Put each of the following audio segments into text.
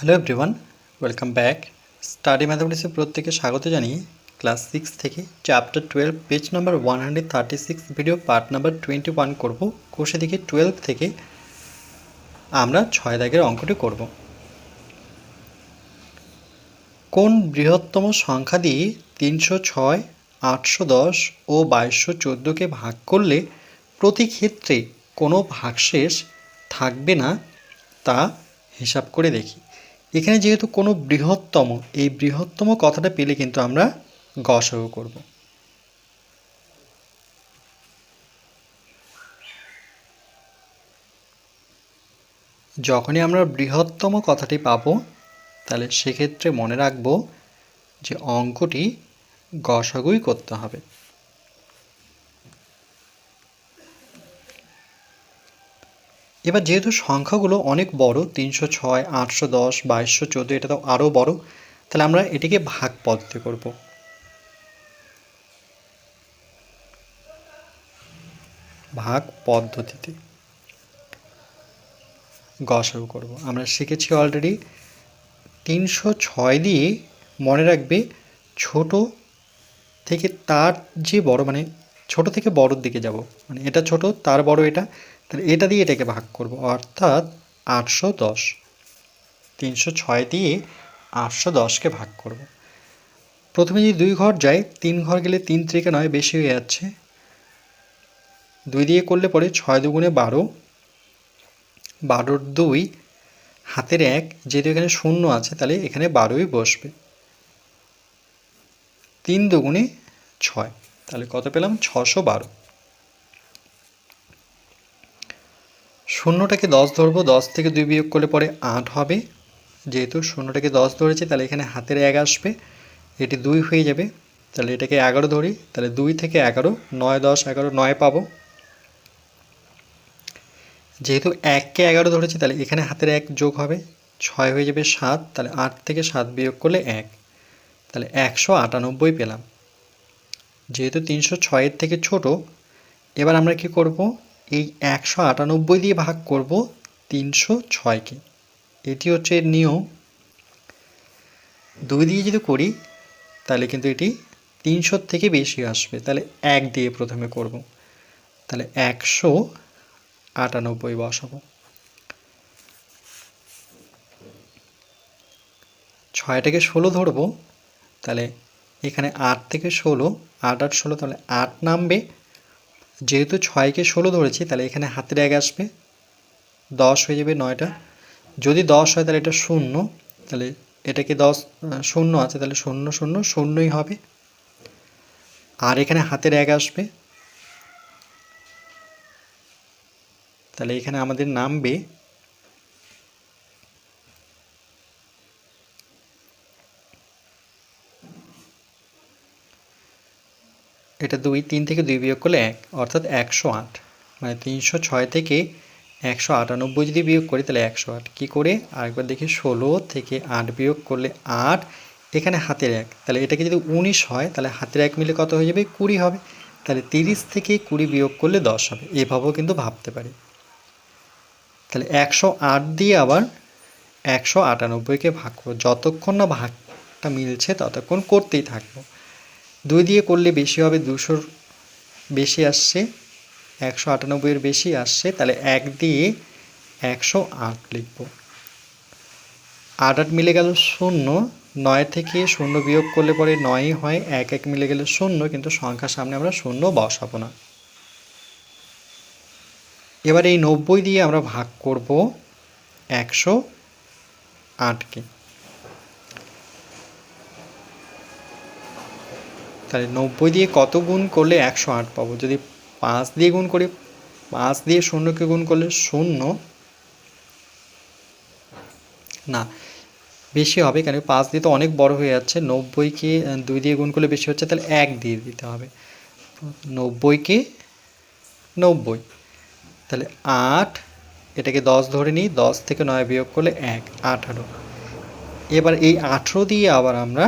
Hello everyone welcome back study ম্যাথামেটিক্সের প্রত্যেকে স্বাগত জানিয়ে ক্লাস সিক্স থেকে chapter twelve page number one hundred thirty six video part number twenty one করব। কোষে দিকে টুয়েলভ থেকে আমরা ছয় দাগের অঙ্কটি করব। কোন বৃহত্তম সংখ্যা দিয়ে তিনশো ছয়, আটশো দশ ও বাইশশো চোদ্দোকে ভাগ করলে প্রতি ক্ষেত্রে কোনো ভাগশেষ থাকবে না তা হিসাব করে দেখি। এখানে যেহেতু কোনো বৃহত্তম, এই বৃহত্তম কথাটা পেলে কিন্তু আমরা গসও করব। যখনই আমরা বৃহত্তম কথাটি পাবো, তাহলে সেক্ষেত্রে মনে রাখব যে অঙ্কটি গসাগুই করতে হবে। এবার যেহেতু সংখ্যাগুলো অনেক বড়, তিনশো ছয়, আটশো দশ, বাইশশো চোদ্দ, এটা তো আরও বড়, তাহলে আমরা এটিকে ভাগ পদ্ধতি করব। ভাগ পদ্ধতিতে গসাগু করব। আমরা শিখেছি অলরেডি তিনশো ছয় দিয়ে মনে রাখবে ছোট থেকে তার যে বড় মানে ছোট থেকে বড়র দিকে যাব। মানে এটা ছোট, তার বড় এটা তাহলে এটা দিয়ে এটাকে ভাগ করব, অর্থাৎ আটশো দশ। তিনশো ছয় দিয়ে আটশো দশকে ভাগ করব। প্রথমে যদি দুই ঘর যায়, তিন ঘর গেলে তিন ত্রিকে নয়, বেশি হয়ে যাচ্ছে। দুই দিয়ে করলে পরে ছয় দুগুণে বারো। বারোর দুই হাতের এক, যেহেতু এখানে শূন্য আছে, তাহলে এখানে বারোই বসবে। তিন দুগুণে ছয়, তাহলে কত পেলাম? ছশো বারো। শূন্যটাকে দশ ধরবো, দশ থেকে দুই বিয়োগ করলে পরে আট হবে। যেহেতু শূন্যটাকে দশ ধরেছে, তাহলে এখানে হাতের এক আসবে। এটি দুই হয়ে যাবে। তাহলে এটাকে এগারো ধরি, তাহলে দুই থেকে এগারো, নয়, দশ, এগারো, নয় পাবো। যেহেতু এককে এগারো ধরেছে, তাহলে এখানে হাতের এক যোগ হবে। ছয় হয়ে যাবে সাত, তাহলে আট থেকে সাত বিয়োগ করলে এক। তাহলে একশো আটানব্বই পেলাম। যেহেতু তিনশো ছয়ের থেকে ছোট, এবার আমরা কি করব? এই একশো আটানব্বই দিয়ে ভাগ করব তিনশো ছয়কে। এটি হচ্ছে নিয়ম। দুই দিয়ে যদি করি, তাহলে কিন্তু এটি তিনশোর থেকে বেশি আসবে। তাহলে এক দিয়ে প্রথমে করব। তাহলে একশো আটানব্বই বসাবো। ছয়টাকে ষোলো ধরবো। তাহলে এখানে আট থেকে ষোলো, আট আট ষোলো, তাহলে আট নামবে। যেহেতু ছয়কে ষোলো ধরেছি, তাহলে এখানে হাতের এক আসবে। দশ হয়ে যাবে নয়টা। যদি দশ হয়, তাহলে এটা শূন্য। তাহলে এটাকে দশ শূন্য আছে, তাহলে শূন্য শূন্য, শূন্যই হবে। আর এখানে হাতের এক আসবে। তাহলে এখানে আমাদের নামবে এটা দুই, তিন থেকে দুই বিয়োগ করলে এক, অর্থাৎ একশো আট। মানে তিনশো ছয় থেকে একশো আটানব্বই যদি বিয়োগ করি, তাহলে একশো আট। কী করে? আরেকবার দেখি, ষোলো থেকে আট বিয়োগ করলে আট, এখানে হাতের এক। তাহলে এটাকে যদি উনিশ হয়, তাহলে হাতের এক মিলে কত হয়ে যাবে? কুড়ি হবে। তাহলে তিরিশ থেকে কুড়ি বিয়োগ করলে দশ হবে। এভাবেও কিন্তু ভাবতে পারি। তাহলে একশো আট দিয়ে আবার একশো আটানব্বইকে ভাগ করব। যতক্ষণ না ভাগটা মিলছে, ততক্ষণ করতেই থাকব। দুই দিয়ে করলে বেশি হবে দুশোর বেশি আসছে, একশো আটানব্বইয়ের বেশি আসছে, তাহলে এক দিয়ে একশো আট লিখব। আট আট মিলে গেল শূন্য, নয় থেকে শূন্য বিয়োগ করলে পরে নয়ই হয়, এক এক মিলে গেলে শূন্য, কিন্তু সংখ্যার সামনে আমরা শূন্য বসাবো না। এবার এই নব্বই দিয়ে আমরা ভাগ করব একশো আটকে। তাহলে নব্বই দিয়ে কত গুণ করলে একশো আট পাবো? যদি পাঁচ দিয়ে গুণ করি, পাঁচ দিয়ে শূন্যকে গুণ করলে শূন্য। না, বেশি হবে কেন? পাঁচ দিয়ে তো অনেক বড় হয়ে যাচ্ছে। নব্বইকে দুই দিয়ে গুণ করলে বেশি হচ্ছে, তাহলে এক দিয়ে দিতে হবে। নব্বইকে নব্বই। তাহলে আট, এটাকে দশ ধরে নিই, দশ থেকে নয় বিয়োগ করলে এক, আঠারো। এবার এই আঠেরো দিয়ে আবার আমরা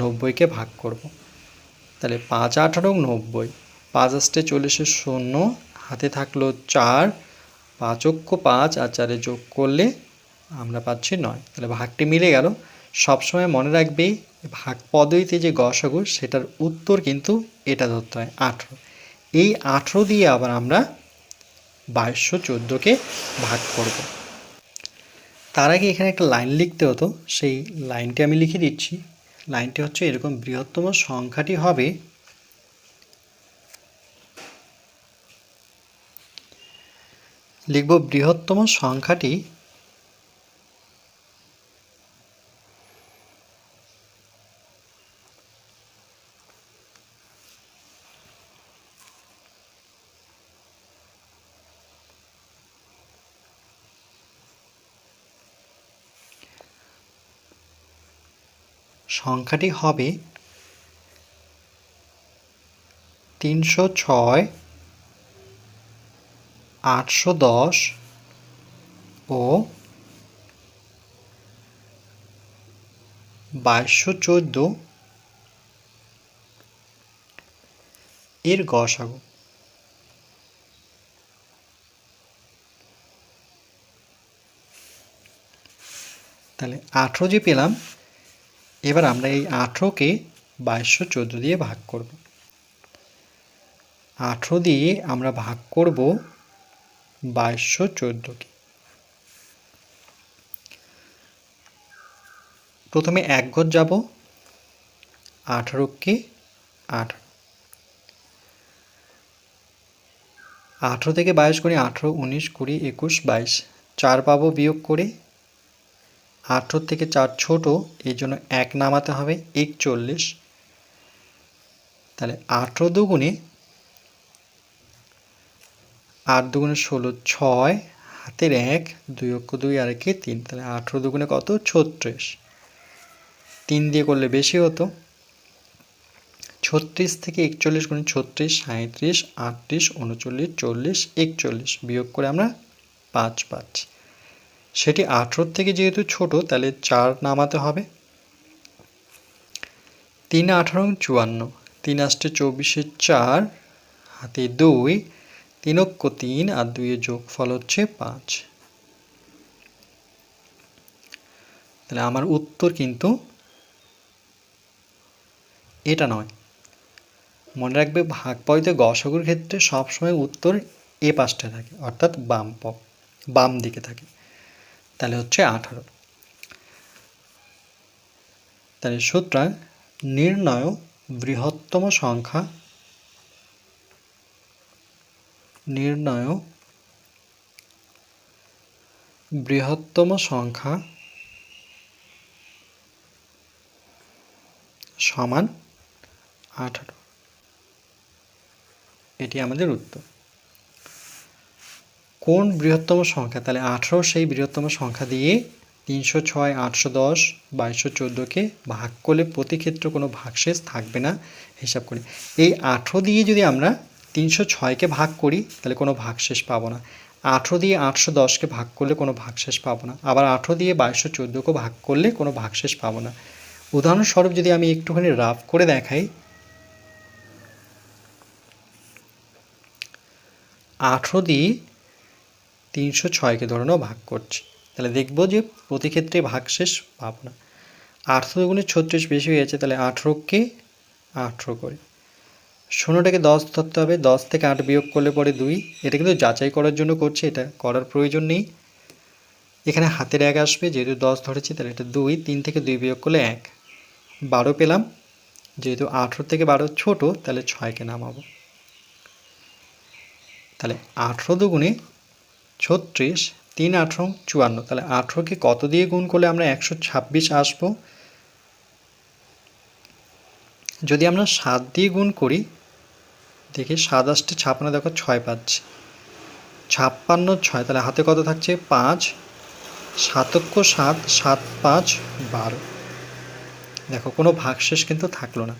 নব্বইকে ভাগ করব। তাহলে পাঁচ আঠারো নব্বই। পাঁচ আসতে চল্লিশে শূন্য, হাতে থাকল চার পাঁচক্য পাঁচ আর চারে যোগ করলে আমরা পাচ্ছি নয়। তাহলে ভাগটি মিলে গেল। সবসময় মনে রাখবে, ভাগ পদ্ধতিতে যে গসাগু সেটার উত্তর কিন্তু এটা ধরতে হয়, আঠেরো। এই আঠেরো দিয়ে আবার আমরা বাইশশো চোদ্দোকে ভাগ করব। তার আগে এখানে একটা লাইন লিখতে হতো, সেই লাইনটি আমি লিখে দিচ্ছি। লাইনটি হচ্ছে এরকম বৃহত্তম সংখ্যাটি হবে লিখব বৃহত্তম সংখ্যাটি সংখ্যাটি হবে তিনশো ছয়, আটশো দশ ও বাইশশো চোদ্দ। এর গসাগু তাহলে আঠেরো যে পেলাম এবার আমরা এই আঠেরোকে বাইশশো চোদ্দ দিয়ে ভাগ করব। আঠেরো দিয়ে আমরা ভাগ করব বাইশশো চোদ্দোকে। প্রথমে এক ঘর যাব, আঠারোকে আঠারো। আঠেরো থেকে বাইশ করে আঠেরো, উনিশ কুড়ি, একুশ, বাইশ। চার পাবো বিয়োগ করে আঠেরো থেকে চার ছোট এই জন্য এক নামাতে হবে, একচল্লিশ। তাহলে আঠেরো দুগুণে, আট দুগুণে ষোলো ছয়, হাতের এক, দুই অক্ষ দুই, আর একে তিন। তাহলে আঠেরো দুগুণে কত? ছত্রিশ। তিন দিয়ে করলে বেশি হতো। ছত্রিশ থেকে একচল্লিশ গুণে ছত্রিশ সাঁত্রিশ আটত্রিশ, উনচল্লিশ, চল্লিশ, একচল্লিশ। বিয়োগ করে আমরা পাঁচ পাচ্ছি। সেটি আঠেরোর থেকে যেহেতু ছোট, তাহলে চার নামাতে হবে। তিন আঠারো চুয়ান্ন, তিন আষ্টে চব্বিশে চার, হাতে দুই, তিন অক্ষ তিন, আর দুইয়ের যোগফল হচ্ছে পাঁচ। তাহলে আমার উত্তর কিন্তু এটা নয়। মনে রাখবে ভাগ পয়তে গসগুর ক্ষেত্রে সবসময় উত্তর এ পাশটা থাকে, অর্থাৎ বাম বাম দিকে থাকে। তাহলে হচ্ছে আঠারো। তাহলে সুতরাং নির্ণয় বৃহত্তম সংখ্যা নির্ণয় বৃহত্তম সংখ্যা সমান আঠারো। এটি আমাদের উত্তর। কোন বৃহত্তম সংখ্যা? তাহলে আঠেরো সেই বৃহত্তম সংখ্যা দিয়ে তিনশো ছয়, আটশো দশ, বাইশশো চোদ্দোকে ভাগ করলে প্রতি ক্ষেত্রে কোনো ভাগশেষ থাকবে না, হিসাব করি। এই আঠেরো দিয়ে যদি আমরা তিনশো ছয়কে ভাগ করি, তাহলে কোনো ভাগশেষ পাবো না। আঠেরো দিয়ে আটশো দশকে ভাগ করলে কোনো ভাগশেষ পাবো না। আবার আঠেরো দিয়ে বাইশশো চোদ্দোকে ভাগ করলে কোনো ভাগশেষ পাবো না। উদাহরণস্বরূপ যদি আমি একটুখানি রাফ করে দেখাই। আঠেরো দিয়ে তিনশো ছয়কে ধরানো ভাগ করছি। তাহলে দেখব যে প্রতি ক্ষেত্রে ভাগশেষ পাব না আঠেরো দুগুণে ছত্রিশ বেশি হয়ে যাচ্ছে, তাহলে আঠেরোকে আঠেরো করে। শূন্যটাকে দশ ধরতে হবে, দশ থেকে আট বিয়োগ করলে পরে দুই। এটা কিন্তু যাচাই করার জন্য করছে, এটা করার প্রয়োজন নেই। এখানে হাতের এক আসবে, যেহেতু দশ ধরেছি, তাহলে এটা দুই, তিন থেকে দুই বিয়োগ করলে এক। বারো পেলাম, যেহেতু আঠেরো থেকে বারো ছোট, তাহলে ছয়কে নামাবো। তাহলে আঠেরো দুগুণে ছত্রিশ, তিন আঠেরো চুয়ান্ন। তাহলে আঠেরোকে কত দিয়ে গুণ করলে আমরা একশো ছাব্বিশ আসব? যদি আমরা সাত দিয়ে গুণ করি, দেখি সাত আসতে ছাপ্পান্ন, দেখো ছয় পাচ্ছি। ছাপ্পান্ন, ছয়, তাহলে হাতে কত থাকছে? পাঁচ। সাতক্য সাত সাত পাঁচ, বারো। দেখো, কোনো ভাগশেষ কিন্তু থাকল না।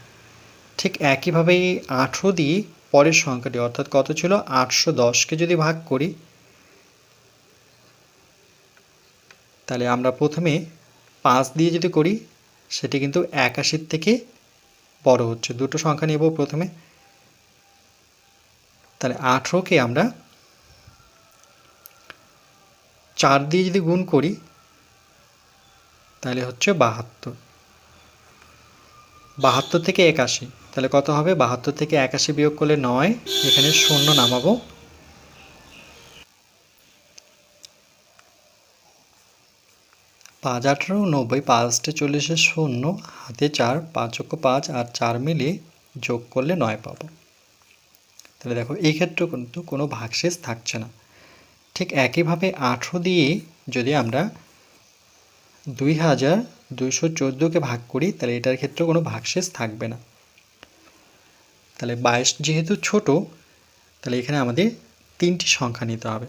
ঠিক একইভাবে আঠেরো দিয়ে পরের সংখ্যাটি, অর্থাৎ কত ছিল? আটশো দশকে যদি ভাগ করি তাহলে আমরা প্রথমে পাঁচ দিয়ে যদি করি, সেটি কিন্তু একাশির থেকে বড় হচ্ছে। দুটো সংখ্যা নেব প্রথমে। তাহলে আঠেরোকে আমরা চার দিয়ে যদি গুণ করি, তাহলে হচ্ছে বাহাত্তর। বাহাত্তর থেকে একাশি, তাহলে কত হবে? বাহাত্তর থেকে একাশি বিয়োগ করলে নয়, এখানে শূন্য নামাবো। পাঁচ আঠারো, নব্বই পাঁচটে চল্লিশে শূন্য, হাতে চার, পাঁচ অক্ষ পাঁচ আর চার মিলিয়ে যোগ করলে নয় পাবো। তাহলে দেখো, এই ক্ষেত্রেও কিন্তু কোনো ভাগশেষ থাকছে না। ঠিক একইভাবে আঠেরো দিয়ে যদি আমরা দুই হাজার দুইশো চোদ্দোকে ভাগ করি, তাহলে এটার ক্ষেত্রে কোনো ভাগশেষ থাকবে না। তাহলে বাইশ যেহেতু ছোট, তাহলে এখানে আমাদের তিনটি সংখ্যা নিতে হবে।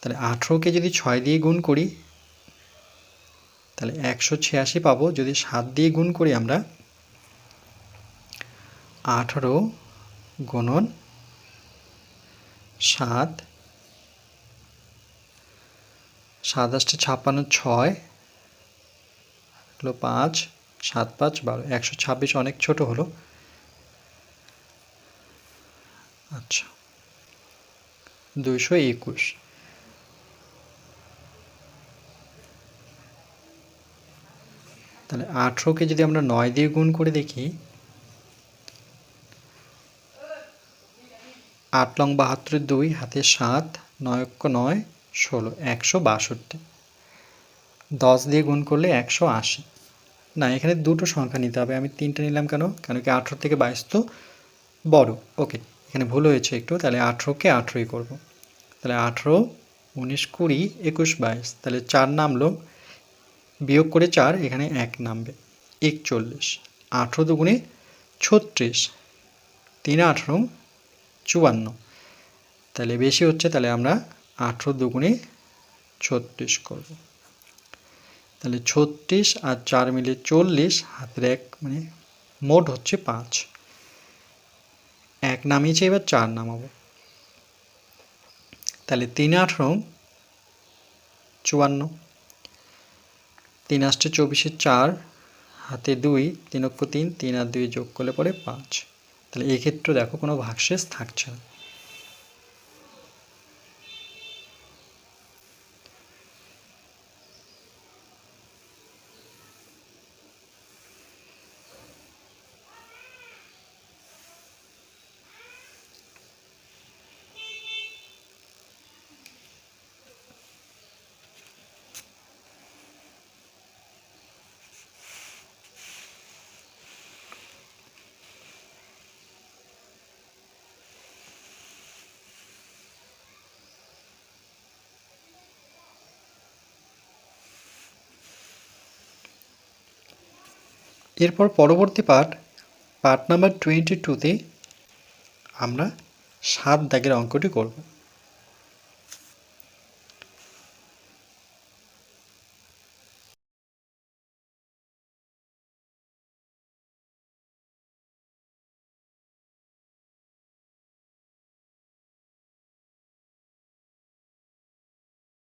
তাহলে আঠেরোকে যদি ছয় দিয়ে গুণ করি তাহলে একশো ছিয়াশি পাবো। যদি সাত দিয়ে গুণ করি আমরা, আঠারো গুণন সাত সাত ছাপ্পান্ন, ছয়, হলো পাঁচ, সাত পাঁচ, বারো, একশো ছাব্বিশ অনেক ছোট হলো। আচ্ছা দুইশো একুশ। তাহলে আঠেরোকে যদি আমরা নয় দিয়ে গুণ করে দেখি, আট লং বাহাত্তর দুই, হাতে সাত, নয় নয়, ষোলো, একশো বাষট্টি। দশ দিয়ে গুণ করলে একশো আশি। না, এখানে দুটো সংখ্যা নিতে হবে, আমি তিনটে নিলাম কেন? কেন কি আঠেরো থেকে বাইশ তো বড়। ওকে, এখানে ভুল হয়েছে একটু, তাহলে আঠেরোকে আঠেরোই করব। তাহলে আঠেরো, উনিশ, কুড়ি, একুশ, বাইশ, তাহলে চার নামলো। বিয়োগ করে চার, এখানে এক নামবে। একচল্লিশ, আঠেরো দুগুণে ছত্রিশ, তিন আঠেরো, চুয়ান্ন। তাহলে বেশি হচ্ছে, তাহলে আমরা আঠেরো দুগুণে ছত্রিশ করব। তাহলে ছত্রিশ আর চার মিলে চল্লিশ, হাতের এক মানে মোট হচ্ছে পাঁচ। এক নামিয়েছে, এবার চার নামাবো। তাহলে তিন আঠেরো, চুয়ান্ন। তিন আসছে চব্বিশে চার, হাতে দুই, তিন অক্ষ তিন তিন আর দুই যোগ করলে পরে পাঁচ। তাহলে এক্ষেত্রে দেখো কোনো ভাগশেষ থাকছে না। এরপর পরবর্তী পার্ট পার্ট নাম্বার টোয়েন্টি টুতে আমরা সাত দাগের অঙ্কটি করব।